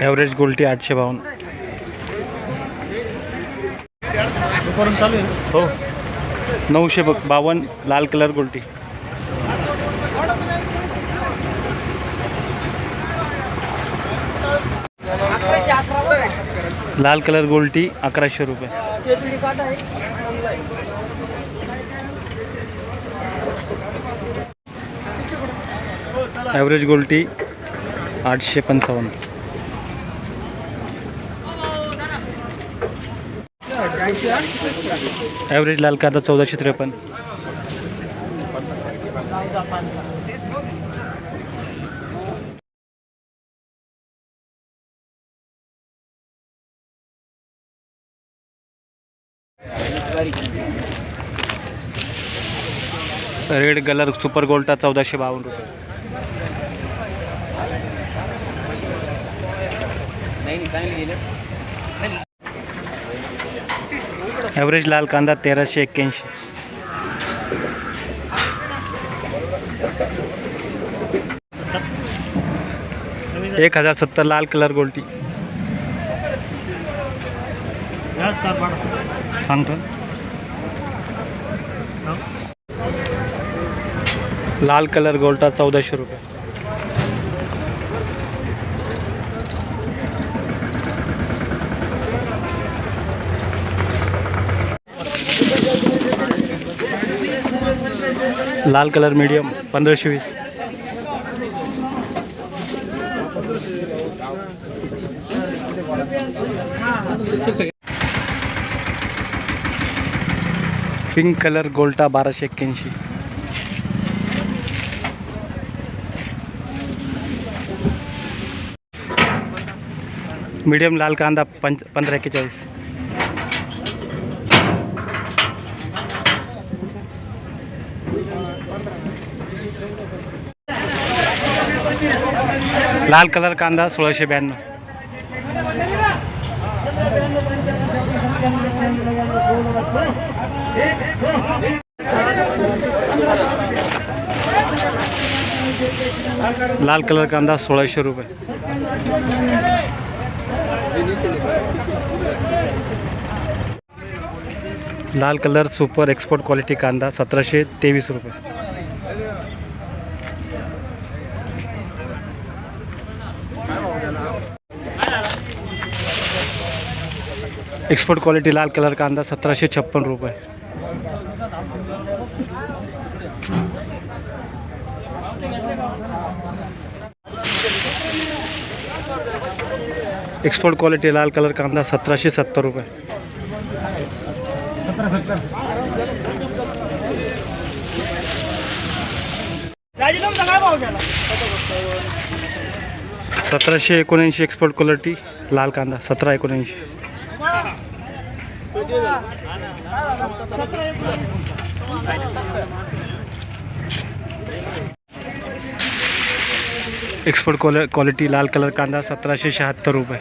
Average गोल्टी आठशे बावन्न. चालू आहे हो. नऊशे बघ बावन्न लाल कलर गोल्टी लाल कलर गोल्टी अकराशे रुपये. ॲव्हरेज गोल्टी आठशे पंचावन्न. ॲव्हरेज लाल कांदा चौदाशे त्रेपन्न. रेड कलर सुपर गोल्टा चौदाशे बावन्न रुपये. ॲव्हरेज लाल कांदा तेराशे एक्क्याऐंशी. एक हजार सत्तर लाल कलर गोल्टी. सांगतो. लाल कलर गोल्टा चौदाशे रुपये. लाल कलर मीडियम पंधराशे वीस. पिंक कलर गोल्टा बाराशे एक्क्याऐंशी. मीडियम लाल कांदा पंच पंधरा एक्केचाळीस. लाल कलर कांदा सोळाशे ब्याण्णव. लाल कलर कांदा सोळाशे रुपये. लाल कलर सुपर एक्सपोर्ट क्वालिटी कांदा सतराशे तेवीस रुपये. एक्सपोर्ट क्वालिटी लाल कलर का कांदा सतराशे छप्पन रुपये एक्सपोर्ट क्वालिटी लाल कलर का कांदा सतराशे सत्तर रुपये सतराशे एकोणऐंशी एक्सपोर्ट क्वालिटी लाल कांदा सतरा एकोणऐंशी। एक्सपोर्ट क्वाल क्वालिटी लाल कलर कांदा सतराशे शहात्तर रुपये.